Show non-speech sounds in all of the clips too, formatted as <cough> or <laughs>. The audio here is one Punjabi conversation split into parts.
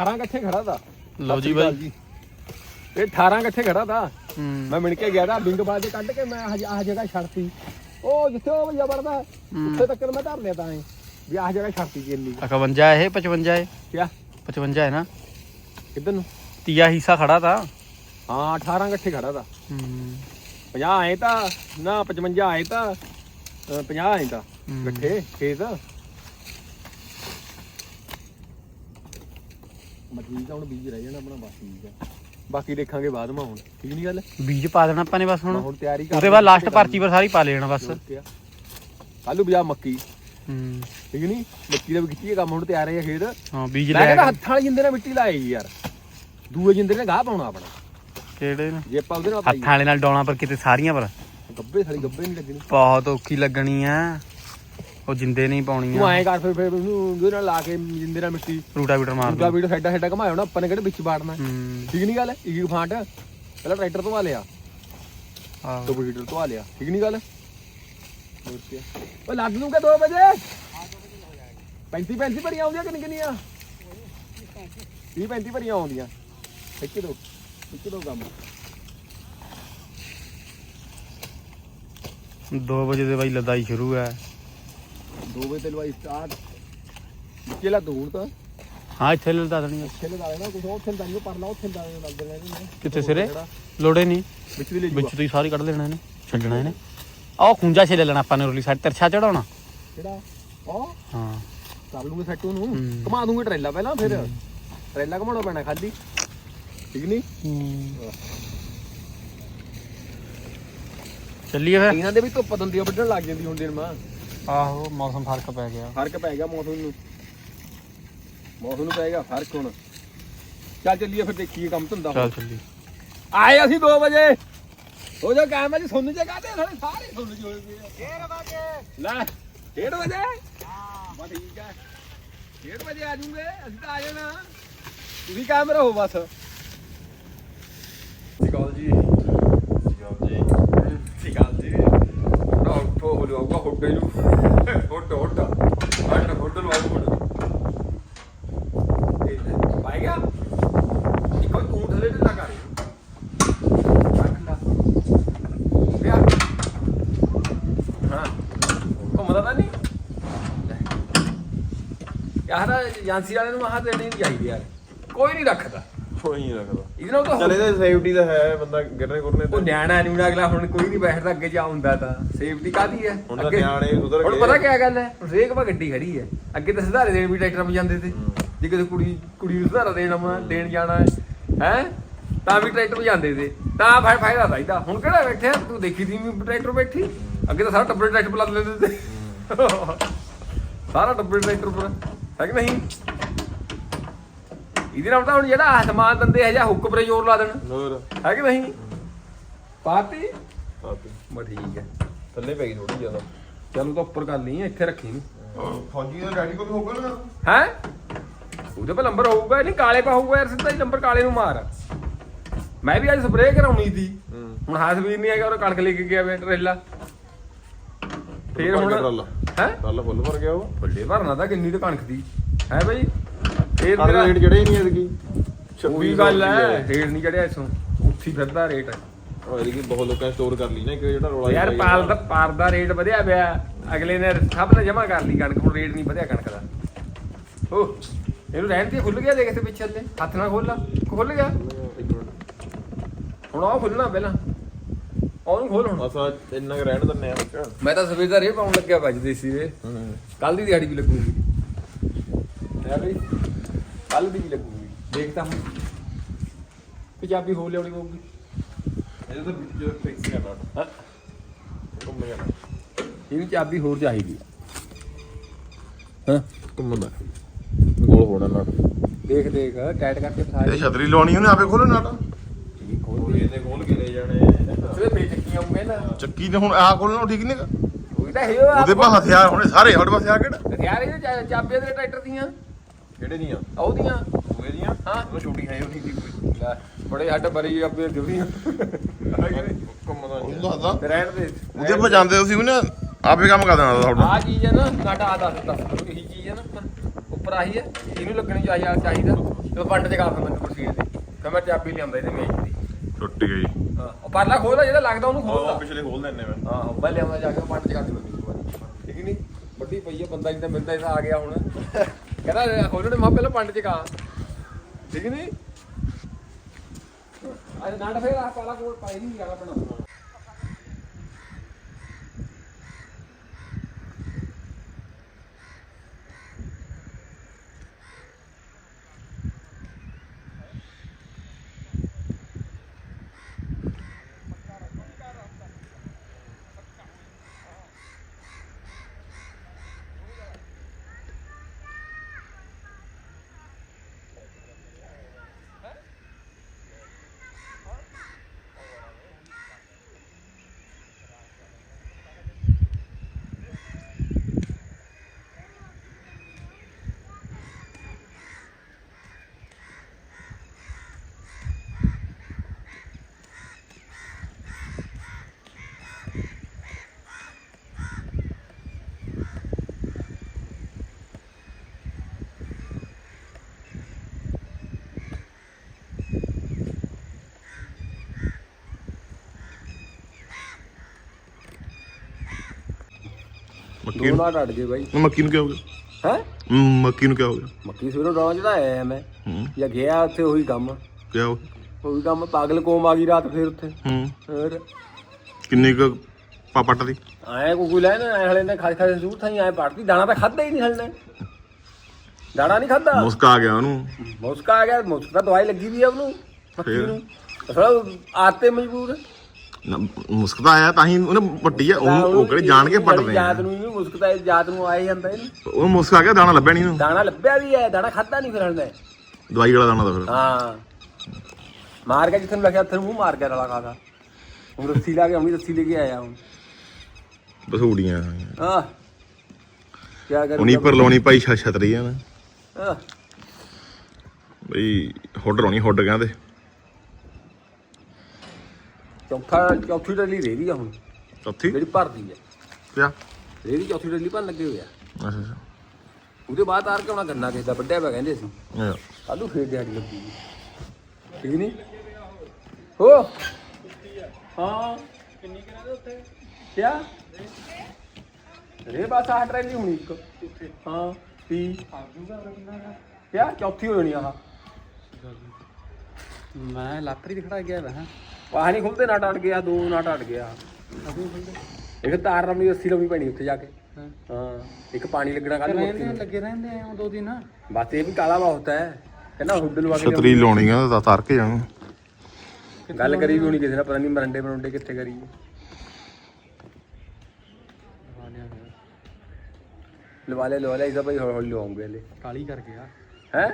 18 ਇਕੱਠੇ ਖੜਾ ਤਾ ਲਓ ਜੀ ਸਤਿ ਸ਼੍ਰੀ ਬਾਈ ਅਕਾਲ ਇਹ 18 ਇਕੱਠੇ ਖੜਾ ਤਾ ਹੂੰ ਮੈਂ ਮਿਣ ਕੇ ਗਿਆ ਤਾਂ ਬਿੰਗ ਬਾਜ ਕੱਢ ਕੇ ਮੈਂ ਆਹ ਆਹ ਜਗ੍ਹਾ ਛੱਡਤੀ ਉਹ ਜਿੱਥੇ ਉਹ ਭਈਆ ਵੜਦਾ ਉੱਥੇ ਤੱਕ ਮੈਂ ਧਰ ਲਿਆ ਤਾਂ ਐ ਵੀ ਆਹ ਜਗ੍ਹਾ ਛੱਡਤੀ ਜੀ ਇੰਨੀ 51 ਇਹ 55 ਹੈ ਕਿਆ 55 ਹੈ ਨਾ ਕਿੱਧਰ ਨੂੰ ਤੀਆ ਹਿੱਸਾ ਖੜਾ ਤਾ ਹਾਂ 18 ਇਕੱਠੇ ਖੜਾ ਤਾ ਹੂੰ 50 ਆਏ ਤਾਂ ਨਾ 55 ਆਏ ਤਾਂ ਅ, 50 ਆਏ ਤਾਂ ਹੂੰ। ਇਕੱਠੇ ਖੇਤ ਮੈਂ ਠੀਕ ਆ ਹੁਣ ਬੀਜ ਰਹਿ ਜਾਣਾ ਆਪਣਾ ਬਸ ਠੀਕ ਆ। ਬਾਕੀ ਦੇਖਾਂਗੇ ਬਾਅਦ ਮਾ ਹੁਣ ਠੀਕ ਨਹੀਂ ਗੱਲ? ਬੀਜ ਪਾ ਦੇਣਾ ਆਪਾਂ ਨੇ ਬਸ ਮੈਂ ਹੁਣ ਹੁਣ ਤਿਆਰੀ ਕਰ ਉਹਦੇ ਬਾਅਦ ਲਾਸਟ ਪਰਚੀ ਪਰ ਸਾਰੀ ਪਾ ਲੈਣਾ ਬਸ। ਕੱਲੂ ਬਿਆ ਮੱਕੀ। ਹੂੰ। ਠੀਕ ਨਹੀਂ ਮੱਕੀ ਦਾ ਵੀ ਕੀਤੀ ਹੈ ਕੰਮ ਹੁਣ ਤਿਆਰ ਹੈ ਖੇਤ। ਹਾਂ ਬੀਜ ਮੈਂ ਲੈ ਕਹਿੰਦਾ ਹੱਥਾਂ ਵਾਲੀ ਜਿੰਦੇ ਨਾਲ ਮਿੱਟੀ ਲਾਏਗੀ ਯਾਰ। ਦੂਏ ਜਿੰਦੇ ਨੇ ਗਾਹ ਪਾਉਣਾ ਆਪਣਾ। ਕਿਹੜੇ ਨੇ? ਜੇ ਆਪਾਂ ਉਹਦੇ ਨਾਲ ਪਾਈ ਹੱਥਾਂ ਵਾਲੇ ਨਾਲ ਡਾਉਣਾ ਪਰ ਕਿਤੇ ਸਾਰੀਆਂ ਪਰ। ਗੱਬੇ ਸਾਲੀ ਗੱਬੇ ਨਹੀਂ ਲੱਗਣੀ। ਬਹੁਤ ਔਖੀ ਲੱਗਣੀ ਆ। ਉਹ ਜਿੰਦੇ ਨਹੀਂ ਪਾਉਣੀ ਤੂੰ ਆ ਐਂ ਕਰ ਫਿਰ ਫਿਰ ਉਹਨੂੰ ਉਹਦੇ ਨਾਲ ਲਾ ਕੇ ਜਿੰਦੇ ਨਾਲ ਮਿੱਟੀ। ਰੂਟਾ ਬੀਟਰ ਮਾਰ ਦੂਜਾ ਦੋ। ਵੀਡ ਸਾਈਡਾਂ ਸਾਈਡਾਂ ਘਮਾਇਆ ਹੋਣਾ ਆਪਾਂ ਨੇ ਕਿਹੜੇ ਵਿੱਚ ਬਾੜਨਾ ਹੂੰ। ਠੀਕ ਨਹੀਂ ਗੱਲ? ਇੱਕ ਇੱਕ ਫਾਂਟ ਪਹਿਲਾਂ ਟਰੈਕਟਰ ਤੋਂ ਆ ਲਿਆ। ਆਹੋ। ਟੋਪ ਹੀਟਰ ਤੋਂ ਆ ਲਿਆ। ਠੀਕ ਨਹੀਂ ਗੱਲ? ਹੋਰ ਕੀ ਓ ਲੱਗ ਲੂਗਾ 2 ਵਜੇ? 35 35 ਭਰੀਆਂ ਆਉਂਦੀਆਂ ਕਿ ਕਿੰਨੀਆਂ? 30 35 ਭਰੀਆਂ ਆਉਂਦੀਆਂ। ਖਿੱਚ ਦੋ ਖਿੱਚ ਦੋ ਕੰਮ। 2 ਵਜੇ ਦੇ ਬਾਈ ਲਦਾਈ ਸ਼ੁਰੂ ਹੈ। 2 ਵਜੇ ਤੇ ਲਵਾਈ ਸਟਾਰਟ ਕਿਹਲਾ ਦੂਰ ਤਾਂ। ਹਾਂ ਇੱਥੇ ਲਦਾ ਦੇਣੀ ਆ। ਇੱਥੇ ਲਗਾ ਲੈਣਾ ਕੁਝ ਉੱਥੇ ਲਗਾ ਲਿਓ ਪਰਲਾ ਉੱਥੇ ਲਗਾ ਲੈਣਾ ਲੱਗ ਦੇਣਾ ਇਹਨੇ ਕਿੱਥੇ ਸਿਰੇ? ਲੋੜੇ ਨਹੀਂ। ਵਿੱਚ ਵੀ ਲੈ ਵਿੱਚ ਜੂਗਾ ਤੁਸੀਂ ਸਾਰੀ ਕੱਢ ਲੈਣਾ ਇਹਨੇ ਛੱਡਣਾ ਇਹਨੇ। ਆਹ ਖੁੰਝਾ ਛੇ ਲੈ ਲੈਣਾ ਆਪਾਂ ਨੇ ਰੋਲੀ ਸਾਈਡ ਤਿਰਛਾ ਚੜਾਉਣਾ। ਕਿਹੜਾ? ਉਹ ਹਾਂ। ਕਰ ਲੂੰਗੇ ਸੈੱਟ ਉਹਨੂੰ। ਹੂੰ। ਘੁਮਾ ਦੂੰਗੇ ਟਰੇਲਾ ਪਹਿਲਾਂ ਫਿਰ ਟਰੇਲਾ ਘੁਮਾਉਣਾ ਪੈਣਾ ਖਾਲੀ। ਠੀਕ ਨਹੀਂ ਚੱਲੀਏ ਫਿਰ। ਇਹਨਾਂ ਦੇ ਵੀ ਧੁੱਪ ਦੰਦੀਆਂ ਵੱਢਣ ਲੱਗ ਜਾਂਦੀ ਹੁਣ ਦਿਨ ਮਾ ਆਹੋ ਮੌਸਮ ਫ਼ਰਕ ਪੈ ਗਿਆ। ਫ਼ਰਕ ਪੈ ਗਿਆ ਮੌਸਮ ਨੂੰ। ਮੌਸਮ ਨੂੰ ਪੈ ਗਿਆ ਫ਼ਰਕ ਹੁਣ। ਚੱਲ ਚੱਲੀਏ ਫਿਰ ਦੇਖੀਏ ਕੰਮ ਧੰਦਾ ਚੱਲ ਚੱਲੀ ਆਏ ਅਸੀਂ 2 ਵਜੇ। ਉਹ ਜੋ ਕਾਮ ਹੈ ਜੀ ਸੁਣਨ ਜਗਾ ਤੇ ਸਾਰੇ ਸਾਰੇ ਸੁਣਨ ਜੋ ਹੋਏ ਪਏ ਆ। 1 ਵਜੇ। ਲੈ 1 ਵਜੇ? ਹਾਂ ਬਾ ਠੀਕ ਹੈ 1 ਵਜੇ ਆ ਜੂਗੇ ਅਸੀਂ ਤਾਂ ਆ ਜਾਣਾ। ਤੁਸੀਂ ਕਾਇਮ ਰਹੋ ਬਸ। ਸਿਕਾਲ ਜੀ। ਸਿਕਾਲ ਜੀ। ਸਿਕਾਲ ਜੀ। ਨਾ ਉੱਠੋ ਹੋ ਹੋਟੇ ਨੂੰ ਹੋਟ ਹੋਟ ਹਟ ਹੋਟਲ ਵਾਲ ਹੋਟ ਇਹ ਪਾਈ ਗਿਆ ਇੱਕੋ ਤੂੰ ਥੱਲੇ ਢਿੱਲਾ ਕਰ ਹਾਂ ਘੁੰਮਦਾ ਤਾਂ ਨਹੀਂ ਯਾਰ ਏਜੰਸੀ ਵਾਲੇ ਨੂੰ ਆਹ ਦੇਣੀ ਨਹੀਂ ਚਾਹੀਦੀ ਯਾਰ। ਕੋਈ ਨਹੀਂ ਰੱਖਦਾ। ਕੋਈ ਨਹੀਂ ਰੱਖਦਾ। ਇਹਦੇ ਨਾਲ ਤਾਂ ਚਲ ਇਹਦੇ ਸੇਫਟੀ ਦਾ ਹੈ ਬੰਦਾ ਗਿਰਨੇ ਗੁਰਨੇ ਉਹ ਨਿਆਣਾ ਨਿਉਣਾ ਅਗਲਾ ਹੁਣ ਕੋਈ ਨਹੀਂ ਬੈਠਦਾ ਅੱਗੇ ਜਾ ਹੁੰਦਾ ਤਾਂ। ਸੇਫਟੀ ਕਾਦੀ ਹੈ? ਹੁਣ ਤਾਂ ਨਿਆਣੇ ਉਧਰ ਹੁਣ ਪਤਾ ਕੀ ਗੱਲ ਹੈ? ਰੇਕ ਵਾ ਗੱਡੀ ਖੜੀ ਹੈ। ਅੱਗੇ ਤਾਂ ਸਿਧਾਰੇ ਦੇਣ ਵੀ ਟਰੈਕਟਰ 'ਤੇ ਜਾਂਦੇ ਤੇ। ਜੇ ਕਿਸੇ ਕੁੜੀ ਕੁੜੀ ਨੂੰ ਸਿਧਾਰਾ ਦੇਣਾ ਵਾ ਦੇਣ ਜਾਣਾ ਹੈ ਹੈ? ਤਾਂ ਵੀ ਟਰੈਕਟਰ 'ਤੇ ਜਾਂਦੇ ਤੇ। ਤਾਂ ਫਾਇ ਫਾਇਦਾ ਤਾਂ ਇਹਦਾ। ਹੁਣ ਕਿਹੜਾ ਬੈਠਿਆ ਤੂੰ ਦੇਖੀ ਦੀ ਵੀ ਟਰੈਕਟਰ ਬੈਠੀ? ਅੱਗੇ ਤਾਂ ਸਾਰਾ ਟੱਬਰ ਟਰੈਕਟਰ ਪਲਾ ਲੈਂਦੇ ਤੇ। ਸਾਰਾ ਟੱਬਰ ਟਰੈਕਟਰ ਪਰ ਹੈ ਕਿ ਨਹੀਂ? ਇਹਦੇ ਨਾਲ ਤਾਂ ਹੁਣ ਜਿਹੜਾ ਆਹ ਸਮਾਨ ਦੰਦੇ ਹੈ ਜਾਂ ਹੁੱਕ ਪਰ ਜ਼ੋਰ ਲਾ ਦੇਣ। ਹੋਰ। ਹੈ ਕਿ ਨਹੀਂ? ਪਾਤੀ? ਆਪੇ ਬਸ ਠੀਕ ਹੈ। ਥੱਲੇ ਪੈ ਗਈ ਥੋੜੀ ਜ਼ਿਆਦਾ। ਚਲੋ ਤਾਂ ਉੱਪਰ ਕਰ ਲਈ ਇੱਥੇ ਰੱਖੀ ਨੂੰ। ਫੌਜੀ ਦਾ ਡੈਡੀ ਕੋਲ ਵੀ ਹੋਊਗਾ ਨਾ? ਹੈ? ਉਹਦੇ ਪਰ ਨੰਬਰ ਹੋਊਗਾ ਨਹੀਂ ਕਾਲੇ ਪਾ ਹੋਊਗਾ ਯਾਰ ਸਿੱਧਾ ਹੀ ਨੰਬਰ ਕਾਲੇ ਨੂੰ ਮਾਰ। ਮੈਂ ਵੀ ਅੱਜ ਸਪਰੇਅ ਕਰਾਉਣੀ ਸੀ। ਹੁਣ ਹਾਸਵੀਰ ਨਹੀਂ ਹੈਗਾ ਉਹ ਕਣਕ ਲੈ ਕੇ ਗਿਆ ਵੇ ਟਰੇਲਾ। ਫੇਰ ਹੁਣ ਹੈ? ਟਰਾਲਾ ਫੁੱਲ ਭਰ ਗਿਆ ਉਹ। ਵੱਡੇ ਭਰਨਾ ਤਾਂ ਕਿੰਨੀ ਤੇ ਕਣਕ ਦੀ। ਹੈ ਬਈ? ਫੇਰ ਮੇਰਾ ਰੇਟ ਜਿਹੜੇ ਹੀ ਨਹੀਂ ਐਤਕੀ ਉਹੀ ਗੱਲ ਹੈ ਰੇਟ ਨਹੀਂ ਚੜਿਆ ਇਸੋਂ ਉੱਥੀ ਫਿਰਦਾ ਰੇਟ। ਉਹ ਐਤਕੀ ਬਹੁਤ ਲੋਕਾਂ ਨੇ ਸਟੋਰ ਕਰ ਲਈ ਨਾ ਇੱਕ ਜਿਹੜਾ ਰੋਲਾ ਯਾਰ ਪਾਲ ਦਾ ਪਾਰ ਦਾ ਰੇਟ ਵਧਿਆ ਪਿਆ। ਅਗਲੇ ਨੇ ਸਭ ਨੇ ਜਮਾ ਕਰ ਲਈ ਕਣਕ ਹੁਣ ਰੇਟ ਨਹੀਂ ਵਧਿਆ ਕਣਕ ਦਾ। ਹੋ ਇਹਨੂੰ ਰਹਿਣ ਤੇ ਖੁੱਲ ਗਿਆ ਦੇਖ ਤੇ ਪਿੱਛੇ ਤੇ ਹੱਥ ਨਾਲ ਖੋਲ ਲਾ। ਖੁੱਲ ਗਿਆ। ਹੁਣ ਉਹ ਖੁੱਲਣਾ ਪਹਿਲਾਂ। ਉਹਨੂੰ ਖੋਲ ਹੁਣ। ਬਸ ਆਹ ਇੰਨਾ ਕੁ ਰਹਿਣ ਦਿੰਨੇ ਆ ਬੱਚਾ। ਮੈਂ ਤਾਂ ਸਵੇਰ ਦਾ ਰੇ ਪਾਉਣ ਲੱਗਿਆ ਵੱਜ ਦੇਸੀ ਰੇ ਹੂੰ। ਕੱਲ ਦੀ ਦਿਹਾੜੀ ਵੀ ਲੱਗੂਗੀ। ਹੈ ਬਈ। ਕੱਲ ਦੀ ਵੀ ਲੱਗੂਗੀ। ਦੇਖਤਾ ਹੁਣ। ਪੰਜਾਬੀ ਹੋ ਲਿਆਉਣੀ ਪਊਗੀ। ਇਹਦੇ ਤਾਂ ਵਿੱਚ ਜੋ ਫਿਕਸ ਕਰਨਾ ਹਾਂ? ਘੁੰਮ ਜਾਣਾ ਇਹਨੂੰ ਚਾਬੀ ਹੋਰ ਚਾਹੀਦੀ ਹਾਂ? ਘੁੰਮਣ ਦਾ। ਗੋਲ ਹੋਣਾ ਨਾ ਦੇਖ ਦੇਖ। ਟਾਈਟ ਕਰਕੇ ਫਸਾ ਛਤਰੀ ਲਾਉਣੀ ਉਹਨੇ ਆਪੇ ਖੋਲੋ ਨਾਟਾ ਠੀਕ ਹੋ ਖੋਲ ਇਹਨੇ ਖੋਲ ਕੇ ਲੈ ਉਹਦੇ ਨਾ। ਚੱਕੀ ਤੇ ਹੁਣ ਆਹ ਖੋਲਣਾ ਠੀਕ ਨਹੀਂ ਉਹੀ ਤਾਂ ਹੈ ਉਹਦੇ ਪਾ ਹਥਿਆਰ ਹੋਣੇ ਸਾਰੇ ਸਾਡੇ ਪਾਸੇ ਆ ਕਿਹੜਾ ਯਾਰ ਇਹ ਚਾਬੀਆਂ ਦੇ ਟਰੈਕਟਰ ਦੀਆਂ। ਕਿਹੜੇ ਦੀਆਂ? ਆ ਉਹਦੀਆਂ। ਹੋਏ ਦੀਆਂ? ਹਾਂ। ਉਹ ਛੋਟੀ ਹੈ ਉਹ ਨਹੀਂ ਦੀ ਕੋਈ। ਲੈ, ਬੜੇ ਹੱਡ ਬਰੀ ਆਪੇ ਨਹੀਂ ਦੱਸਦਾ। ਤੇ ਰਹਿਣ ਦੇ। ਉਹਦੇ ਪਾ ਜਾਂਦੇ ਤੁਸੀਂ ਵੀ ਨਾ ਆਪੇ ਕੰਮ ਕਰ ਦੇਣਾ ਤੁਹਾਡਾ। ਆ ਚੀਜ਼ ਹੈ ਨਾ ਨਾਟਾ ਆ ਦੱਸ ਦੱਸ ਇਹੀ ਚੀਜ਼ ਹੈ ਨਾ ਉੱਪਰ ਉੱਪਰ ਆਹੀ ਹੈ ਇਹਨੂੰ ਲੱਗਣੀ ਚਾਹੀਦਾ ਚਾਹੀਦਾ। ਤੇ ਪੰਡ ਚ ਕਰ ਦਿੰਦਾ ਕੁਰਸੀ ਤੇ। ਫਿਰ ਮੈਂ ਚਾਬੀ ਲਿਆਉਂਦਾ ਇਹਦੇ ਮੇਜ ਦੀ ਛੁੱਟ ਗਈ। ਉਹ ਪਰਲਾ ਖੋਲਦਾ ਜਿਹੜਾ ਲੱਗਦਾ ਉਹਨੂੰ ਖੋਲਦਾ। ਪਿਛਲੇ ਖੋਲ ਦਿੰਨੇ ਮੈਂ। ਹਾਂ ਮੈਂ ਲਿਆਉਂਦਾ ਜਾ ਕੇ ਪੰਡ ਚ ਕਰ ਦਿੰਦਾ ਇੱਕ ਵਾਰੀ ਠੀਕ ਨਹੀਂ ਵੱਡੀ ਪਈ ਆ ਬੰਦਾ ਜਿੱਦਾਂ ਮਿਲਦਾ ਇਹਦਾ ਆ ਗਿਆ ਹੁਣ। <laughs> ਕਹਿੰਦਾ ਖੋਲਣੇ ਮੈਂ ਪਹਿਲਾਂ ਪੰਡ ਚ ਕਾ ਠੀਕ ਨਹੀਂ? ਅੱਜ ਨਾਟ ਫੇਰ ਆ ਪਾਲਾ ਕੋਲ ਪਾਈ ਨਹੀਂ ਜਾਣਾ ਪੈਣਾ ਮੱਕੀ ਨੂੰ? ਅੜ ਗਏ ਬਾਈ। ਮੱਕੀ ਨੂੰ ਕੀ ਹੋ ਗਿਆ? ਹੈ? ਮੱਕੀ ਨੂੰ ਕੀ ਹੋ ਗਿਆ? ਮੱਕੀ ਸਵੇਰੋਂ ਡਾਉਂ ਜਿਹੜਾ ਆਇਆ ਮੈਂ। ਹੂੰ। ਜਾਂ ਗਿਆ ਉੱਥੇ ਉਹੀ ਕੰਮ। ਕੀ ਹੋ ਉਹੀ ਕੰਮ ਪਾਗਲ ਕੋਮ ਆ ਗਈ ਰਾਤ ਫੇਰ ਉੱਥੇ। ਹੂੰ। ਕਿੰਨੀ ਕੁ ਪਾਪਟ ਦੀ? ਆਏ ਕੋਈ ਲੈ ਨਾ ਹਲੇ ਨੇ ਖਾਸ ਖਾਸ ਜ਼ਰੂਰ ਥਾਈ ਆਏ ਪੜਦੀ ਦਾਣਾ ਤਾਂ ਖਾਦਾ ਹੀ ਨਹੀਂ ਹਲੇ। ਦਾਣਾ ਨਹੀਂ ਖਾਦਾ ਮੁਸਕ ਆ ਗਿਆ ਉਹਨੂੰ। ਮੁਸਕਾ ਆ ਗਿਆ ਮੁਸਕਾ ਦਵਾਈ ਲੱਗੀ ਵੀ ਆ ਉਹਨੂੰ ਮੱਕੀ ਫੇਰ? ਨੂੰ। ਅਸਲ ਆਤੇ ਮਜਬੂਰ ਨਾ, ਮੁਸਕ ਤਾਂ ਆਇਆ ਤਾਂ ਹੀ ਉਹਨੇ ਪੱਟੀ ਆ ਉਹ ਉਹ ਕਿਹੜੇ ਜਾਣ ਕੇ ਪੱਟਦੇ ਆ। ਜਾਤ ਨੂੰ ਇਹਨੂੰ ਮੁਸਕਦਾ ਜਾਤ ਨੂੰ ਆਏ ਜਾਂਦਾ ਇਹਨੂੰ। ਉਹ ਮੁਸਕ ਗਿਆ ਦਾਣਾ ਲੱਭਿਆ ਨਹੀਂ ਉਹਨੂੰ ਦਾਣਾ ਲੱਭਿਆ ਵੀ ਹੈ ਦਾਣਾ ਖਾਦਾ ਨਹੀਂ ਫਿਰ ਹਲੇ ਦਵਾਈ ਵਾਲਾ ਦਾਣਾ ਦਾ ਫਿਰ। ਹਾਂ। ਮਾਰ ਗਿਆ ਜਿੱਥੇ ਨੂੰ ਲੱਗਿਆ ਉੱਥੇ ਮੂੰਹ ਮਾਰ ਗਿਆ ਰਲਾ ਖਾਦਾ ਹੁਣ ਰੱਸੀ ਲਾ ਕੇ ਆਉਣੀ ਰੱਸੀ ਲੈ ਕੇ ਆਇਆ ਹੁਣ। ਬਸੂੜੀਆਂ ਹਾਂ ਕੀ ਕਰੂ? ਉਨੀ ਪਰ ਲਾਉਣੀ ਭਾਈ ਛਤਰੀ ਆ ਨਾ। ਹਾਂ ਬਈ ਹੁੱਡ ਲਾਉਣੀ ਹੁੱਡ ਕਹਿੰਦੇ। ਚੌਥਾ ਚੌਥੀ ਡੱਲੀ ਰਹਿ ਗਈ ਆ ਹੁਣ। ਚੌਥੀ? ਜਿਹੜੀ ਭਰਦੀ ਹੈ ਕਿਆ? ਰੇੜੀ ਚੌਥੀ ਡੱਲੀ ਭਰਨ ਲੱਗੇ ਹੋਏ ਆ। ਅੱਛਾ ਅੱਛਾ। ਉਹਦੇ ਬਾਅਦ ਆਰ ਕੇ ਆਉਣਾ ਗੰਨਾ ਕਿਸੇ ਦਾ ਵੱਡਿਆ ਪਿਆ ਕਹਿੰਦੇ ਸੀ। ਕੱਲੂ ਫੇਰ ਦਿਹਾੜੀ ਲੱਗੀ ਠੀਕ ਨਹੀਂ? ਹੋ! ਹਾਂ। ਕਿੰਨੀ ਕਿਹਨਾਂ ਉੱਥੇ ਕਿਆ? ਰੇ ਬਸ ਆਹ ਟਰੈਲੀ ਹੋਣੀ ਇੱਕ। ਹਾਂ ਤੀ ਕਿਆ? ਚੌਥੀ ਹੋ ਜਾਣੀ ਆਹ। ਮੈਂ ਲਾਤਰੀ ਤੇ ਖੜਾ ਗਿਆ ਵਾ ਹਾਂ। ਵਾਹ ਨਹੀਂ ਖੁੱਲਦੇ ਨਾਟ ਅੜ ਗਿਆ ਦੋ ਨਾਟ ਅੜ ਗਿਆ। ਇੱਕ ਤਾਰ ਰਮੀ ਰੱਸੀ ਲਾਉਣੀ ਪੈਣੀ ਉੱਥੇ ਜਾ ਕੇ। ਹਾਂ। ਇੱਕ ਪਾਣੀ ਲੱਗਣਾ ਕੱਲ ਆ, ਲੱਗੇ ਰਹਿੰਦੇ ਆ ਦੋ ਦਿਨ। ਬਸ ਇਹ ਵੀ ਕਾਲਾ ਬਹੁਤ ਹੈ। ਕਹਿੰਦਾ ਹੁੱਡ ਲਵਾ ਕੇ ਛਤਰੀ ਲਾਉਣੀ ਆ ਤਾਂ ਤਰ ਕੇ ਜਾਣਾ ਗੱਲ ਕਰੀ ਵੀ ਹੋਣੀ ਕਿਸੇ ਨਾਲ ਪਤਾ ਨਹੀਂ ਮਰੰਡੇ ਮਰੰਡੇ ਕਿੱਥੇ ਕਰੀ। ਲਵਾ ਲੈ ਲਵਾ ਲੈ ਇਹਦਾ ਭਾਈ ਹੌਲੀ ਹੌਲੀ ਲਵਾਉਂਗੇ ਹਲੇ। ਕਾਲੀ ਕਰ ਗਿਆ ਹੈ?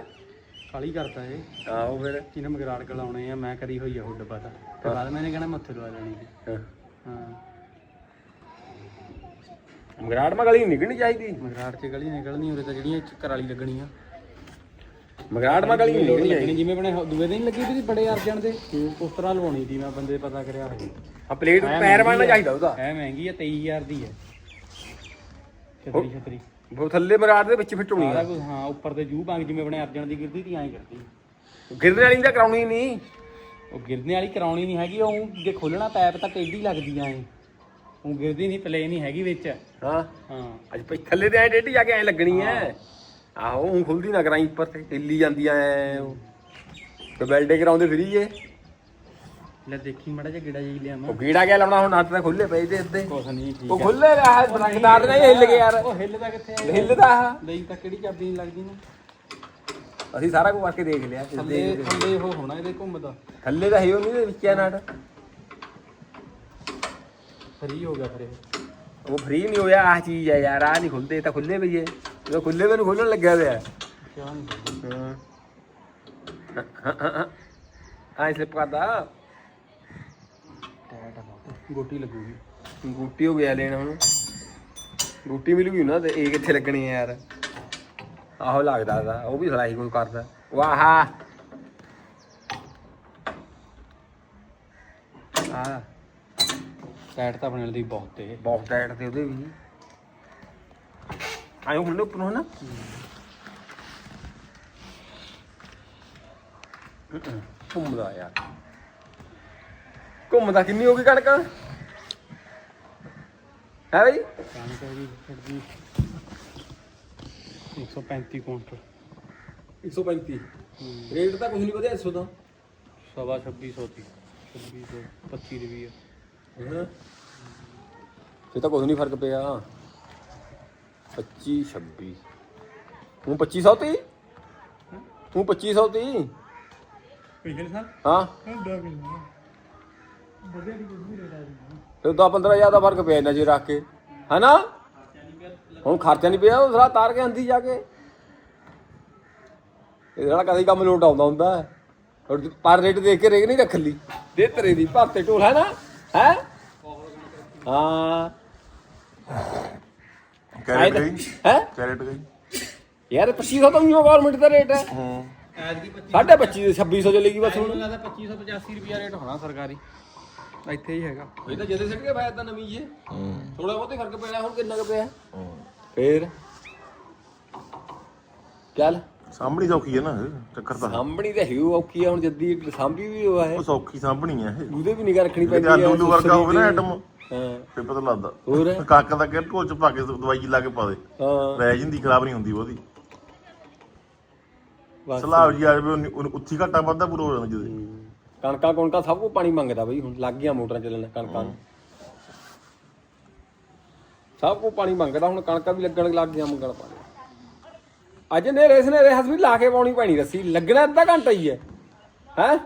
ਕਾਲੀ ਕਰਤਾ ਇਹ। ਆਹੋ ਫਿਰ। ਕਿਨੇ ਮਗਰਾੜ ਕਲਾਉਣੇ ਆ ਮੈਂ ਕਰੀ ਹੋਈ ਆ ਹੁੱਡ ਪਤਾ ਤੇ ਬਾਅਦ ਮੈਨੇ ਕਹਿਣਾ ਮੱਥੇ ਲਵਾ ਲੈਣੀ। ਹਾਂ। ਹਾਂ। ਮਗਰਾੜ ਮਾ ਗਲੀ ਨਿਕਲਣੀ ਚਾਹੀਦੀ। ਮਗਰਾੜ ਚ ਗਲੀ ਨਿਕਲਣੀ ਉਰੇ ਤਾਂ ਜਿਹੜੀਆਂ ਚੱਕਰ ਵਾਲੀ ਲੱਗਣੀਆਂ। ਮਗਰਾੜ ਮਾ ਗਲੀ ਨਹੀਂ ਨਿਕਲਣੀ ਚਾਹੀਦੀ। ਜਿਵੇਂ ਆਪਣੇ ਦੂਏ ਦਿਨ ਲੱਗੀ ਸੀ ਬੜੇ ਅਰਜਨ ਦੇ ਉਸ ਤਰ੍ਹਾਂ ਲਵਾਉਣੀ ਸੀ ਮੈਂ ਬੰਦੇ ਪਤਾ ਕਰਿਆ। ਆ ਪਲੇਟ ਪੈਰ ਬਣਨਾ ਚਾਹੀਦਾ ਉਹਦਾ। ਐ ਮਹਿੰਗੀ ਆ 23000 ਦੀ ਹੈ ਛਤਰੀ ਛਤਰੀ। ਉਹ ਥੱਲੇ ਮਗਰਾੜ ਦੇ ਵਿੱਚ ਫਿੱਟ ਹੋਣੀ ਸਾਰਾ ਆ ਕੁਝ ਹਾਂ ਉੱਪਰ ਤੇ ਜੂ ਪੰਗ ਜਿਵੇਂ ਆਪਣੇ ਅਰਜਨ ਦੀ ਗਿਰਦੀ ਤੀ ਐਂ ਕਰਦੀ। ਗਿਰਨੇ ਵਾਲੀ ਤਾਂ ਕਰਾਉਣੀ ਨਹੀਂ। ਉਹ ਗਿਰਨੇ ਵਾਲੀ ਕਰਾਉਣੀ ਨਹੀਂ ਹੈਗੀ ਉਹ ਜੇ ਖੋਲਣਾ ਪੈਪ ਤਾਂ ਟੇਢੀ ਲੱਗਦੀ ਐ। ਉਹ ਗਿਰਦੀ ਨਹੀਂ ਪਲੇ ਨਹੀਂ ਹੈਗੀ ਵਿੱਚ। ਹਾਂ। ਹਾਂ। ਅੱਜ ਪਈ ਥੱਲੇ ਤੇ ਐ ਡੇਢੀ ਜਾ ਕੇ ਐ ਲੱਗਣੀ ਐ। ਆਹੋ ਉਹ ਖੁੱਲਦੀ ਨਾ ਕਰਾਈ ਉੱਪਰ ਤੇ ਢਿੱਲੀ ਜਾਂਦੀ ਐ ਉਹ। ਤੇ ਬੈਲਡੇ ਕਰਾਉਂਦੇ ਫਰੀ ਏ ਲੈ ਦੇਖੀ ਮੜਾ ਜਿਹਾ ਗਿੜਾ ਜੀ ਲਿਆਵਾਂ। ਉਹ ਗੀੜਾ ਗਿਆ ਲਾਉਣਾ ਹੁਣ ਹੱਥ ਤਾਂ ਖੁੱਲੇ ਪਏ ਤੇ ਅੱਧੇ ਕੁਛ ਨਹੀਂ ਠੀਕ ਉਹ ਖੁੱਲੇ ਰਿਹਾ ਰੰਗਦਾਰ ਨਹੀਂ ਹਿੱਲ ਗਿਆ ਯਾਰ। ਉਹ ਹਿੱਲਦਾ ਕਿੱਥੇ ਆ? ਹਿੱਲਦਾ ਆ। ਲਈ ਤਾਂ ਕਿਹੜੀ ਚਾਬੀ ਨਹੀਂ ਲੱਗਦੀ ਨਾ। ਅਸੀਂ ਸਾਰਾ ਕੁਝ ਕਰਕੇ ਦੇਖ ਲਿਆ ਫਿਰ ਥੱਲੇ ਦੇਖ- ਥੱਲੇ ਉਹ ਹੋਣਾ ਇਹਦੇ ਘੁੰਮਦਾ। ਥੱਲੇ ਤਾਂ ਹੈ ਉਹ ਨਹੀਂ ਦੇ ਵਿੱਚ ਆ ਨਾਟ ਫਰੀ ਹੋ ਗਿਆ ਫਿਰ ਇਹ। ਉਹ ਫ੍ਰੀ ਨਹੀਂ ਹੋਇਆ ਆਹ ਚੀਜ਼ ਹੈ ਯਾਰ ਆ ਨਹੀਂ ਖੁੱਲਦੇ ਇਹ ਤਾਂ ਖੁੱਲੇ ਪਈ ਏ। ਜਦੋਂ ਖੁੱਲੇ ਮੈਨੂੰ ਖੋਲਣ ਲੱਗਿਆ ਹੋਇਆ ਕਿਆ ਨਹੀਂ ਹਾਂ। ਆ ਸਲਿਪ ਕਰਦਾ ਟੈਟ ਆ ਗੋਟੀ ਲੱਗੂਗੀ। ਗੂਟੀ ਹੋ ਗਿਆ ਲੈਣ ਹੁਣ। ਗੂਟੀ ਮਿਲੂਗੀ ਨਾ ਤੇ ਇਹ ਕਿੱਥੇ ਲੱਗਣੀ ਹੈ ਯਾਰ? ਆਹੋ ਲੱਗਦਾ ਦਾ ਉਹ ਵੀ ਸਲਾਈ ਕੋਈ ਕਰਦਾ। ਵਾਹ। ਆ ਟੈਟ ਤਾਂ ਬਣਨ ਦੀ ਬਹੁਤ ਤੇ ਬਹੁਤ ਟਾਈਟ ਤੇ ਉਹਦੇ ਵੀ। ਆਇਓ ਹੁਣ ਉੱਪਰ ਨਾ ਘੁੰਮਦਾ ਯਾਰ। ਘੁੰਮਦਾ ਕਿੰਨੀ ਹੋ ਗਈ ਕਣਕ? ਹੈ ਬਈ? ਕਣਕ ਦੀ ਛੱਡੀ 135 ਕੁਇੰਟਲ। 135 ਰੇਟ ਤਾਂ ਕੁਝ ਨਹੀਂ ਵਧਿਆ ਇਸੋ ਤਾਂ। ਸਵਾ 2600 ਦੀ। 2600 25 ਰੁਪਏ ਹਾਂ? ਇਹ ਤਾਂ ਕੁਝ ਨਹੀਂ ਫ਼ਰਕ ਪਿਆ। 25 26 ਤੂੰ 2500 ਤੀ ਤੂੰ 2500 ਤੀ ਪਿਛਲੇ ਸਾਲ? ਹਾਂ। ਹੁੰਦਾ ਕਿੰਨਾ ਵਧੀਆ ਦੀ ਕੁਝ ਰੇਟ ਆ ਜੀ ਤੇ 10 15000 ਦਾ ਫ਼ਰਕ ਪਿਆ ਇੰਨਾ ਜੇ ਰੱਖ ਕੇ। ਹੈਨਾ? ਹੁਣ ਖਰਚਾ ਨਹੀਂ ਪਿਆ ਉਹ ਸਾਰਾ ਤਾਰ ਕੇ ਆਂਦੀ ਜਾ ਕੇ। ਇਹ ਜਿਹੜਾ ਕਦੇ ਕੰਮ ਲੋਟ ਆਉਂਦਾ ਹੁੰਦਾ। ਹੈ। ਔਰ ਪਰ ਰੇਟ ਦੇਖ ਕੇ ਰੇਗ ਨਹੀਂ ਰੱਖ ਲਈ। ਦੇ ਤੇਰੇ ਦੀ ਭਰਤੇ ਢੋਲ ਹੈ ਨਾ ਹੈ? ਹਾਂ। ਕੈਰੇਟ ਗਈ? ਹੈ? ਕੈਰੇਟ ਗਈ? ਯਾਰ 2500 ਤਾਂ ਨਿਊ ਗਵਰਨਮੈਂਟ ਦਾ ਰੇਟ ਹੈ। ਹੂੰ। ਐਤਕੀ 25 ਸਾਢੇ 25 ਦੇ 2600 ਚੱਲੇਗੀ ਬਸ ਹੁਣ। ਲੱਗਦਾ 2585 ਰੁਪਿਆ ਰੇਟ ਹੋਣਾ ਸਰਕਾਰੀ। ਇੱਥੇ ਹੀ ਹੈਗਾ। ਇਹ ਤਾਂ ਜਦੇ ਸਿੱਟ ਕੇ ਪਾਇਆ ਤਾਂ ਨਵੀਂ ਜੇ। ਹੂੰ। ਥੋੜਾ ਬਹੁਤੇ ਫ਼ਰਕ ਪਿਆ ਹੁਣ ਕਿੰਨਾ ਕੁ ਪਿਆ? ਹੂੰ। ਫੇਰ? ਚੱਲ। ਸਾਂਭਣੀ ਸੌਖੀ ਹੈ ਨਾ ਇਹ, ਚੱਕਰ ਤਾਂ। ਸਾਂਭਣੀ ਤਾਂ ਹਿਊ ਔਖੀ ਆ ਹੁਣ ਜੱਦੀ ਸਾਂਭੀ ਵੀ ਹੋਆ ਹੈ। ਉਹ ਸੌਖੀ ਸਾਂਭਣੀ ਹੈ ਇਹ। ਉਹਦੇ ਵੀ ਨਿਗਾ ਰੱਖਣੀ ਜੇ ਪੈਂਦੀ ਆਲੂ ਆਲੂ ਵਰਗਾ ਹੋਵੇ ਨਾ ਆਈਟਮ ਹਾਂ। ਫੇ ਪਤਾ ਲੱਗਦਾ। ਹੋਰ? ਕਾਕਾ ਦਾ ਕਹਿ ਢੋਲ ਚ ਪਾ ਕੇ ਦਵਾਈ ਲਾ ਕੇ ਪਾ ਦੇ। ਹਾਂ। ਰਹਿ ਜਾਂਦੀ ਖਰਾਬ ਨਹੀਂ ਹੁੰਦੀ ਉਹਦੀ ਬਸ। ਸਲਾਹ ਜੀ ਆ ਜਾਵੇ ਉਹਨੂੰ- ਉਹਨੂੰ ਉੱਥੀ ਘਾਟਾ ਵੱਧਦਾ ਪੂਰਾ ਹੋ ਜਾਂਦਾ ਜਦੇ। ਕਣਕਾਂ ਕਣਕਾਂ ਸਭ ਕੁਝ ਪਾਣੀ ਮੰਗਦਾ ਬਈ ਹੁਣ ਲੱਗ ਗਿਆ ਮੋਟਰਾਂ ਚੱਲਣ ਕਣਕਾਂ ਨੂੰ। ਸਭ ਕੁਝ ਪਾਣੀ ਮੰਗਦਾ ਹੁਣ ਕਣਕਾਂ ਵੀ ਲੱਗਣ ਲੱਗ ਗਿਆ ਮੰਗਣ ਪਾਣੀ ਅੱਜ ਨੇਰੇ ਸਨੇਰੇ ਹਸਬੀ ਲਾ ਕੇ ਪਾਉਣੀ ਪੈਣੀ ਰੱਸੀ ਲੱਗਣਾ ਅੱਧਾ ਘੰਟਾ ਹੀ ਹੈ। ਹੈ?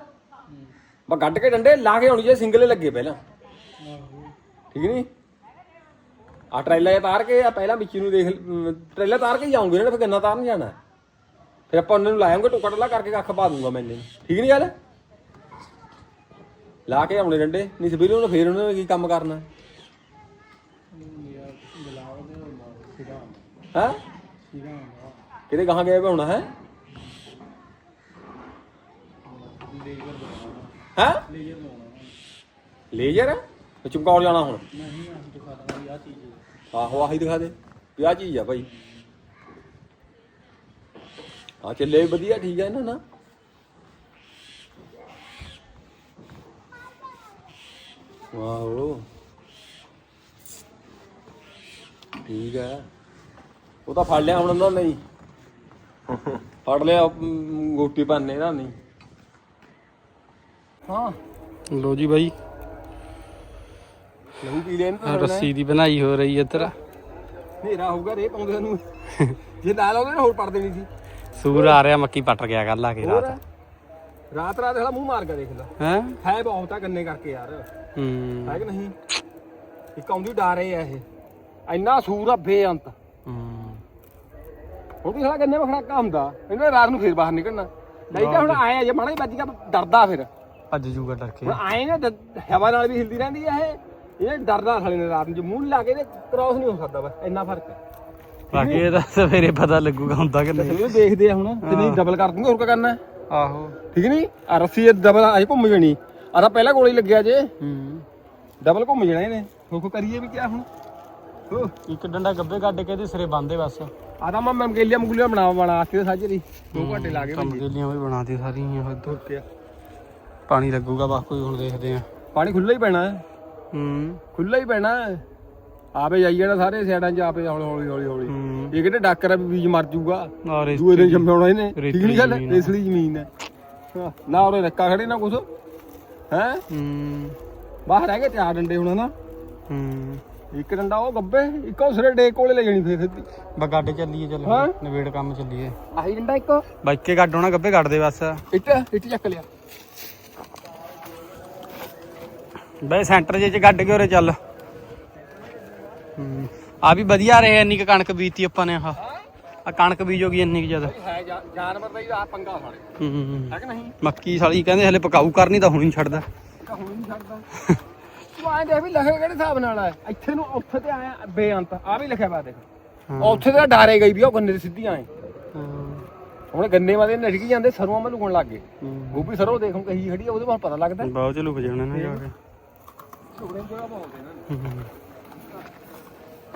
ਬਾ ਗੱਡ ਕੇ ਡੰਡੇ ਲਾ ਕੇ ਆਉਣੀ ਜੇ ਸਿੰਗਲੇ ਲੱਗੇ ਪਹਿਲਾਂ। ਠੀਕ ਨਹੀਂ ਆ ਟਰੇਲਾ ਤਾਰ ਕੇ ਆ ਪਹਿਲਾਂ ਵਿੱਚ ਨੂੰ ਦੇਖ ਅਮ, ਤਾਰ ਕੇ ਜਾਉਂਗੇ ਨਾ ਫਿਰ ਗੰਨਾ ਤਾਰਨ ਜਾਣਾ। ਫਿਰ ਆਪਾਂ ਉਹਨਾਂ ਨੂੰ ਲਾਇਆਂਗੇ ਟੋਕਾ ਟਲਾ ਕਰਕੇ ਕੱਖ ਪਾ ਦੂੰਗਾ ਮੈਨੇ ਠੀਕ ਨਹੀਂ ਗੱਲ? ਲਾ ਕੇ ਆਉਣੇ ਡੰਡੇ, ਨਹੀਂ ਸਵੇਰੇ ਉਹਨੇ ਫੇਰ ਉਹਨੇ ਕੀ ਕੰਮ ਕਰਨਾ? ਹੈ? ਕਿਤੇ ਕਹਾਂ ਗਏ ਹੋਣਾ, ਹੈ? ਹੈ? ਲੇਜ਼ਰ? ਤੇ ਚਮਕੌਰ ਜਾਣਾ ਹੁਣ? ਆਹੋ, ਆਹੀ ਦਿਖਾ ਦੇ, ਵੀ ਆਹ ਚੀਜ਼ ਆ ਭਾਈ। ਆ ਚੱਲੇ ਵਧੀਆ, ਠੀਕ ਹੈ ਨਾ ਨਾ ਵਾਓ ਠੀਕ ਹੈ ਉਹ ਤਾਂ ਫੜ ਲਿਆ ਹੁਣ ਉਹਨਾਂ ਨੇ ਹੀ ਫੜ ਲਿਆ ਅਮ, ਗੋਟੀ ਪਾਣੇ ਦਾ ਨਹੀਂ ਹਾਂ ਲੋ ਜੀ ਬਾਈ। ਲਹੂ ਪੀ ਲੈਣ ਤਾਂ ਰੱਸੀ ਦੀ ਬਣਾਈ ਹੋ ਰਹੀ ਹੈ ਇੱਧਰ ਹਨੇਰਾ ਹੋਊਗਾ ਰੇ ਪਾਉਂਦੇ ਨੂੰ ਜੇ ਨਾਲ ਆਉਂਦੇ ਨਾ ਹੋਰ ਪੜ ਦੇਣੀ ਸੀ। ਸੂਰ ਆ ਰਿਹਾ ਮੱਕੀ ਪੱਟ ਗਿਆ ਕੱਲ ਆ ਕੇ ਰਾਤ। ਰਾਤ ਰਾਤ ਹਲਾ ਮੂੰਹ ਮਾਰ ਕੇ ਦੇਖ ਲੈ। ਹੈ? ਹੈ ਬਹੁਤ ਆ ਗੰਨੇ ਕਰਕੇ ਯਾਰ। ਹੂੰ। ਹੈ ਕਿ ਨਹੀਂ? ਇੱਕ ਆਉਂਦੀ ਡਾਰੇ ਆ ਇਹ। ਇੰਨਾ ਸੂਰ ਆ ਬੇਅੰਤ। ਹੂੰ। ਹੁਣ ਵੀ ਸਾਲਾ ਗੰਨੇ ਮਖੜਾਕਾ ਹੁੰਦਾ। ਇਹਨੇ ਰਾਤ ਨੂੰ ਫੇਰ ਬਾਹਰ ਨਿਕਲਣਾ। ਨਹੀਂ ਤਾਂ ਹੁਣ ਆਏ ਜੇ ਮਾੜਾ ਹੀ ਵੱਜ ਗਿਆ ਡਰਦਾ ਫਿਰ। ਭੱਜ ਜੂਗਾ ਡਰ ਕੇ ਹੁਣ ਆਏ ਨੇ ਹਵਾ ਨਾਲ ਵੀ ਹਿਲਦੀ ਰਹਿੰਦੀ ਆ ਇਹ। ਇਹ ਡਰਦਾ ਸਾਲੇ ਨੇ ਰਾਤ ਨੂੰ। ਮੂੰਹ ਲਾ ਕੇ ਇਹਨੇ ਕ੍ਰਾਸ ਨਹੀਂ ਹੋ ਸਕਦਾ ਬਸ ਇੰਨਾ ਫ਼ਰਕ ਹੈ ਬਾਕੀ ਇਹਦਾ ਸਵੇਰੇ ਪਤਾ ਲੱਗੂਗਾ ਹੁੰਦਾ ਕਿ ਨਹੀਂ। ਇਹ ਦੇਖਦੇ ਆ ਹੁਣ। ਤੇ ਨਹੀਂ ਡਬਲ ਕਰ ਦੂੰਗੇ ਹੋਰ ਕੀ ਕਰਨਾ? ਹੈ? ਆਹੋ। ਠੀਕ ਨਹੀਂ ਆ ਰੱਸੀ ਇਹ ਡਬਲ ਅਜੇ ਘੁੰਮ ਜਾਣੀ। ਆ ਤਾਂ ਪਹਿਲਾਂ ਗੋਲੀ ਲੱਗਿਆ ਜੇ। ਹੂੰ। ਡਬਲ ਘੁੰਮ ਜਾਣਾ ਇਹਨੇ। ਕੋ ਕਰੀਏ ਵੀ ਕਿਆ ਹੁਣ? ਹੋ ਇੱਕ ਡੰਡਾ ਗੱਬੇ ਕੱਢ ਕੇ ਇਹਦੇ ਸਿਰੇ ਬੰਦੇ ਬਸ। ਆ ਤਾਂ ਮੈਂ ਮਮਗੇਲੀਆਂ ਮਗੂਲੀਆਂ ਬਣਾਵਾ ਬਣਾ ਆਸਤੇ ਸਾਜਰੀ? ਦੋ ਘੰਟੇ ਲਾ ਕੇ ਕੰਬਲੀਆਂ ਵੀ ਬਣਾਤੀ ਸਾਰੀਆਂ ਤੁਰ ਕੇ। ਪਾਣੀ ਲੱਗੂਗਾ ਬਸ ਕੋਈ ਹੁਣ ਦੇਖਦੇ ਆ। ਪਾਣੀ ਖੁੱਲਾ ਹੀ ਪੈਣਾ। ਹੈ। ਹੂੰ ਖੁੱਲਾ ਹੀ ਪੈਣਾ। ਹੈ। ਆਪੇ ਜਾਈ ਜਾਣਾ ਸਾਰੇ ਸਾਈਡਾਂ 'ਚ ਆਪੇ ਹੌਲੀ ਹੌਲੀ ਹੌਲੀ ਹੌਲੀ। ਇਹ ਕਿਤੇ ਡਾਕਰ ਆ ਵੀ ਬੀਜ ਮਰ ਔਰ ਦੂਏ ਦਿਨ ਜੰਮਿਆਉਣਾ ਇਹਨੇ। ਠੀਕ ਨਹੀਂ ਗੱਲ? ਆ। ਰੇਸਲੀ ਜ਼ਮੀਨ ਹੈ ਨਾ ਉਹਰੇ ਰੱਕਾ ਖੜੇ ਨਾ ਕੁਛ। ਹੈ? ਬਾਹਰ ਰਹਿ ਗਏ ਚਾਰ ਡੰਡੇ ਹੁਣ ਨਾ। ਹੂੰ। ਇੱਕ ਡੰਡਾ ਉਹ ਗੱਬੇ ਇੱਕ ਉਹ ਸਿਰੇ ਡੇ ਕੋਲੇ ਲੈ ਜਾਣੀ ਫੇਰ ਸਿੱਧੀ। ਬਾ ਗੱਡ ਚੱਲੀਏ ਚੱਲ। ਨਵੇੜ ਕੰਮ ਚੱਲੀਏ। ਆਹੀ ਡੰਡਾ ਇੱਕ। ਬਾਈਕੇ ਗੱਡ ਹੋਣਾ ਗੱਬੇ ਦੇ ਬਸ। ਇੱਟ ਇੱਟ ਚੱਕ ਲਿਆ। ਬਈ ਸੈਂਟਰ ਜੇ ਚ ਗੱਡ ਕੇ ਉਰੇ ਚੱਲ। ਆ ਵੀ ਵਧੀਆ ਰਹੇ ਇੰਨੀ ਕੁ ਕਣਕ ਬੀਤੀ ਆਪਾਂ ਨੇ ਆਹ। ਆ ਕਣਕ ਬੀਜੋਗੀ ਇੰਨੀ ਕੁ ਜਦ ਹੈ ਜਾ- ਜਾਨਵਰ ਦਾ ਹੀ ਆ ਪੰਗਾ ਸਾਲੇ। ਹੂੰ ਹੈ ਕਿ ਨਹੀਂ? ਮੱਕੀ ਸਾਲੀ ਕਹਿੰਦੇ ਹਲੇ ਪਕਾਊ ਕਰਨੀ ਤਾਂ ਹੁਣ ਹੀ ਛੱਡਦਾ। ਤਾਂ ਹੁਣ ਨਹੀਂ ਛੱਡਦਾ। ਤੂੰ ਆਏ ਦੇਖ ਵੀ ਲਿਖੇ ਕਿਹੜੇ ਹਿਸਾਬ ਨਾਲ ਆ ਇੱਥੇ ਨੂੰ ਉੱਥੇ ਤੇ ਆਇਆ ਬੇਅੰਤ। ਆ ਵੀ ਲਿਖਿਆ ਵਾ ਦੇਖ। ਉੱਥੇ ਤੇ ਡਾਰੇ ਗਈ ਵੀ ਉਹ ਗੰਨੇ ਦੀ ਸਿੱਧੀ ਆਏ। ਹੁਣ ਗੰਨੇ ਵਾਲੇ ਨਟਕੀ ਜਾਂਦੇ ਸਰੋਂ ਮੇ ਲੁਕਣ ਲੱਗ ਗਏ। ਉਹ ਵੀ ਸਰੋਂ ਦੇਖੋ ਕਹੀ ਖੜੀ ਆ ਉਹਦੇ ਬਾਅਦ ਪਤਾ ਲੱਗਦਾ। ਬਹੁਤ ਚ ਲੁਕ ਜਾਣਾ ਨਾ ਜਾ ਕੇ। ਛੋੜੇ ਜਗ੍ਹਾ ਬੋਲਦੇ ਇਹਨਾਂ ਨੂੰ। ਹੂੰ।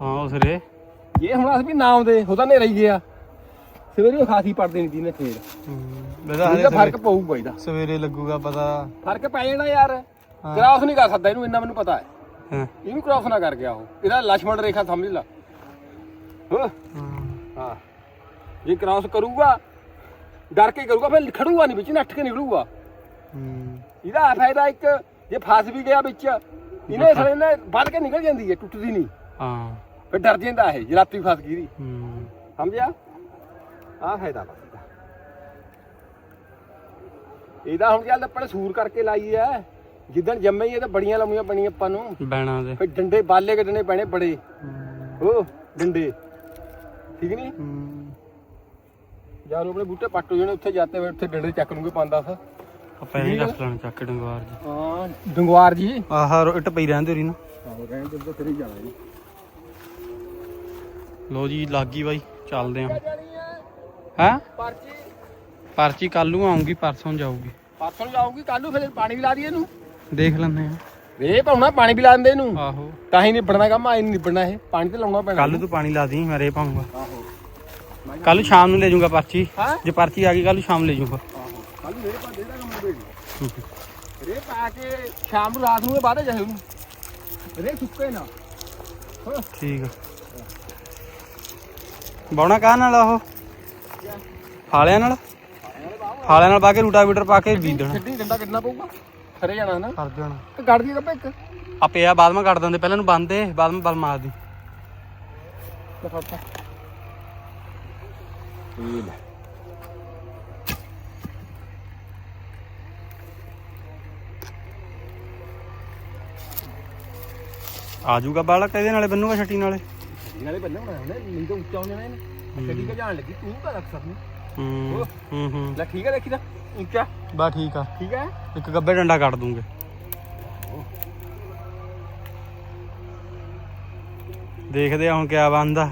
ਹਾਂ ਉਹ ਸਿਰੇ ਇਹ ਹੁਣ ਅਸੀਂ ਵੀ ਨਾ ਉਹਦਾ ਨੇਰਾ ਹੀ ਗਿਆ। ਸਵੇਰੇ ਉਹ ਖਾਸੀ ਪੜ ਦੇਣੀ ਦੀ ਨੇ ਫੇਰ ਇਹਦਾ ਇਹਦਾ ਫ਼ਰਕ ਪਊਗਾ ਇਹਦਾ। ਸਵੇਰੇ ਲੱਗੂਗਾ ਪਤਾ। ਫ਼ਰਕ ਪੈ ਜਾਣਾ ਯਾਰ। ਕ੍ਰਾਸ ਨਹੀਂ ਕਰ ਸਕਦਾ ਇਹਨੂੰ ਇੰਨਾ ਮੈਨੂੰ ਪਤਾ ਹੈ। ਇਹਨੂੰ ਕ੍ਰਾਸ ਨਾ ਕਰ ਗਿਆ ਉਹ। ਇਹਦਾ ਲక్ష్మణ ਰੇਖਾ ਸਮਝ ਲੈ। ਹਾਂ। ਜੇ ਕ੍ਰਾਸ ਕਰੂਗਾ ਡਰ ਕੇ ਕਰੂਗਾ ਫਿਰ ਖੜੂਗਾ ਨਹੀਂ ਵਿੱਚ ਨੱਠ ਕੇ ਨਿਕਲੂਗਾ। ਇਹਦਾ ਫਾਇਦਾ ਇੱਕ ਜੇ ਫਸ ਵੀ ਗਿਆ ਵਿੱਚ ਇਹਨੇ ਸਲੇ ਨੇ ਵੱਧ ਕੇ ਨਿਕਲ ਜਾਂਦੀ ਹੈ ਟੁੱਟਦੀ ਨਹੀਂ। ਹਾਂ। ਫਿਰ ਡਰ ਜਾਂਦਾ ਇਹ ਜੇ ਰਾਤੀ ਫਸ ਗਈ ਦੀ ਹੂੰ। ਸਮਝਿਆ? ਆ ਫਾਇਦਾ ਬਸ ਇਹਦਾ। ਇਹਦਾ ਹੁਣ ਚੱਲ ਆਪਾਂ ਨੇ ਸੂਰ ਕਰਕੇ ਲਾਈ ਐ ਜਿੱਦਣ ਜੰਮੇ ਹੀ ਇਹ ਤਾਂ ਬੜੀਆਂ ਲੰਮੀਆਂ ਬਣੀਆਂ ਆਪਾਂ ਨੂੰ। ਬੈਣਾ ਦੇ। ਫਿਰ ਡੰਡੇ ਬਾਲੇ ਕੱਢਣੇ ਪੈਣੇ ਬੜੇ। ਉਹ ਡੰਡੇ। ਠੀਕ ਨਹੀਂ? ਹੂੰ। ਯਾਰ ਆਪਣੇ ਬੂਟੇ ਪੱਟ ਹੋ ਜਾਣੇ ਉੱਥੇ ਜਾਤੇ ਹੋਏ ਉੱਥੇ ਡੰਡੇ ਚੱਕ ਲੂਗੇ 5-10 ਆਪਾਂ ਇਹ ਰੱਖ ਲੈਣ ਚੱਕ ਡੰਗਵਾਰ ਜੀ। ਹਾਂ ਡੰਗਵਾਰ ਜੀ। ਆਹ ਇੱਟ ਪਈ ਰਹਿੰਦੇ ਰੀ ਨਾ। ਆਹੋ ਰਹਿਣ ਦੇ ਉੱਤੇ ਤੇਰੀ ਜਾਣਾ ਜੀ। ਲੋ ਜੀ ਲੱਗੀ ਬਾਈ ਚੱਲਦੇ ਆਂ? ਹੈ? ਪਰਚੀ। ਪਰਚੀ ਕੱਲ ਨੂੰ ਆਉਂਗੀ ਪਰਸੋਂ ਜਾਊਗੀ। ਪਰਸੋਂ ਜਾਊਗੀ ਕੱਲ ਨੂੰ ਫਿਰ ਪਾਣੀ ਵੀ ਲਾ ਦਈਏ ਇਹਨੂੰ। ਦੇਖ ਲੈਂਦੇ ਆ ਰੇ ਪਾਉਣਾ ਪਾਣੀ ਵੀ ਲਾ ਦਿੰਦੇ ਇਹਨੂੰ। ਆਹੋ। ਤਾਂ ਹੀ ਨਿਬੜਨਾ ਕੰਮ ਆਈ ਨਿਬੜਨਾ ਇਹ। ਪਾਣੀ ਤੇ ਲਾਉਣਾ ਪੈਣਾ। ਕੱਲ ਤੂੰ ਪਾਣੀ ਲਾ ਦੀ ਮੈਂ ਰੇ ਪਾਉਂਗਾ। ਆਹੋ। ਕੱਲ ਸ਼ਾਮ ਨੂੰ ਲੈ ਜਾਊਂਗਾ ਪਰਚੀ। ਜੇ ਪਰਚੀ ਆ ਗਈ ਕੱਲ ਨੂੰ ਸ਼ਾਮ ਲੈ ਜਾਊਂਗਾ। ਆਹੋ। ਕੱਲ ਮੇਰੇ ਪਾ ਦੇਦਾ ਕੰਮ ਦੇ ਰੇ ਪਾ ਕੇ ਸ਼ਾਮ ਨੂੰ ਰਾਤ ਨੂੰ ਬਾਅਦ ਜਾਏ ਉਹਨੂੰ ਰੇ ਸੁੱਕੇ ਨਾ। ਠੀਕ ਆ। ਬਾਉਣਾ ਕਾਹ ਨਾਲ ਆ ਉਹ? ਫਾਲਿਆਂ ਨਾਲ? ਫਾਲਿਆਂ ਨਾਲ ਪਾ ਕੇ ਰੂਟਾਵੀਟਰ ਪਾ ਕੇ ਬੀਜ ਦੇਣਾ। ਛੱਡੀ ਡੰਡਾ ਕੱਢਣਾ ਪਊਗਾ? ਖਰੇ ਜਾਣਾ ਨਾ ਕਰ ਦੇਣਾ। ਕਿ ਕੱਢ ਦੀ ਕੱਪੇ ਇੱਕ ਆ ਬਾਅਦ ਮੈਂ ਕੱਢ ਦਿੰਦੇ ਪਹਿਲਾਂ ਨੂੰ ਬੰਦ ਬਾਅਦ ਮੈਂ ਬਲ ਮਾਰ ਦੀ। ਲੈ ਫੜ ਤਾ ਇਹ ਲੈ ਆ ਜਾਊਗਾ ਬਾਲਕ ਇਹਦੇ ਨਾਲੇ ਬੰਨੂਗਾ ਛੱਟੀ ਨਾਲੇ। ਨਾਲੇ ਬੰਨੇ ਹੋਣਾ ਉਹਨੇ ਨਹੀਂ ਤਾਂ ਉੱਚਾ ਹੋ ਜਾਣਾ ਇਹਨੇ। ਛੱਡੀ ਕੇ ਜਾਣ ਲੱਗੀ ਤੂੰ ਤਾਂ ਰੱਖ ਸਕਦੀ ਹੂੰ ਹੂੰ ਹੂੰ। ਲੈ ਠੀਕ ਹੈ ਦੇਖੀ ਤਾਂ ਉੱਚਾ। ਬਾ ਠੀਕ ਆ। ਠੀਕ ਹੈ ਇੱਕ ਗੱਬੇ ਡੰਡਾ ਕੱਢ ਦੂੰਗੇ। ਦੇਖਦੇ ਆ ਹੁਣ ਕਿਆ ਬਣਦਾ।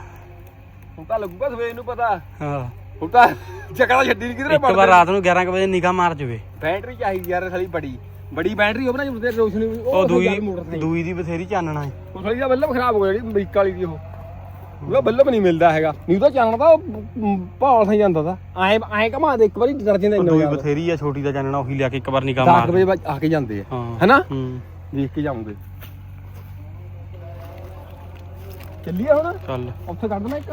ਹੁਣ ਤਾਂ ਲੱਗੂਗਾ ਸਵੇਰ ਨੂੰ ਪਤਾ। ਹਾਂ। ਹੁਣ ਤਾਂ ਜਕੜਾ ਛੱਡੀ ਨਹੀਂ ਕਿਧਰੇ ਇੱਕ ਵਾਰ ਰਾਤ ਨੂੰ 11 ਕੁ ਵਜੇ ਨਿਗਾਹ ਮਾਰ ਜਵੇ। ਬੈਟਰੀ ਚਾਹੀਦੀ ਯਾਰ ਸਾਲੀ ਬੜੀ। ਬੜੀ ਬੈਟਰੀ ਹੋਵੇ ਨਾ ਜਿਹਦੇ ਰੋਸ਼ਨੀ। ਉਹ ਦੂਈ ਦੂਈ ਦੀ ਬਥੇਰੀ ਚਾਨਣਾ ਹੈ ਉਹ ਸਾਲੀ ਦਾ ਬੱਲਬ ਖਰਾਬ ਹੋ ਗਿਆ ਜਿਹੜੀ ਅਮਰੀਕਾ ਵਾਲੀ ਦੀ ਉਹ। ਉਹਦਾ ਬੱਲਬ ਨਹੀਂ ਮਿਲਦਾ ਹੈਗਾ। ਨਹੀਂ ਤਾਂ ਚਾਨਣਾ ਤਾਂ ਭਾਲ ਥਾਂ ਜਾਂਦਾ ਤਾਂ ਐ ਐ ਘਮਾ ਦੇ ਇੱਕ ਵਾਰੀ ਡਰ ਜਾਂਦਾ ਇੰਨਾ ਜ਼ਿਆਦਾ। ਬਥੇਰੀ ਆ ਛੋਟੀ ਦਾ ਚਾਨਣਾ ਉਹੀ ਲਿਆ ਕੇ ਇੱਕ ਵਾਰ ਨਿਗਾਹ ਮਾਰ ਵਜੇ ਆ ਕੇ ਜਾਂਦੇ ਆ। ਹੈਨਾ? ਹੂੰ। ਦੇਖ ਕੇ ਜਾਉਂਗੇ ਚੱਲੀਏ ਹੁਣ? ਚੱਲ। ਉੱਥੇ ਕੱਢ ਦੇਣਾ ਇੱਕ।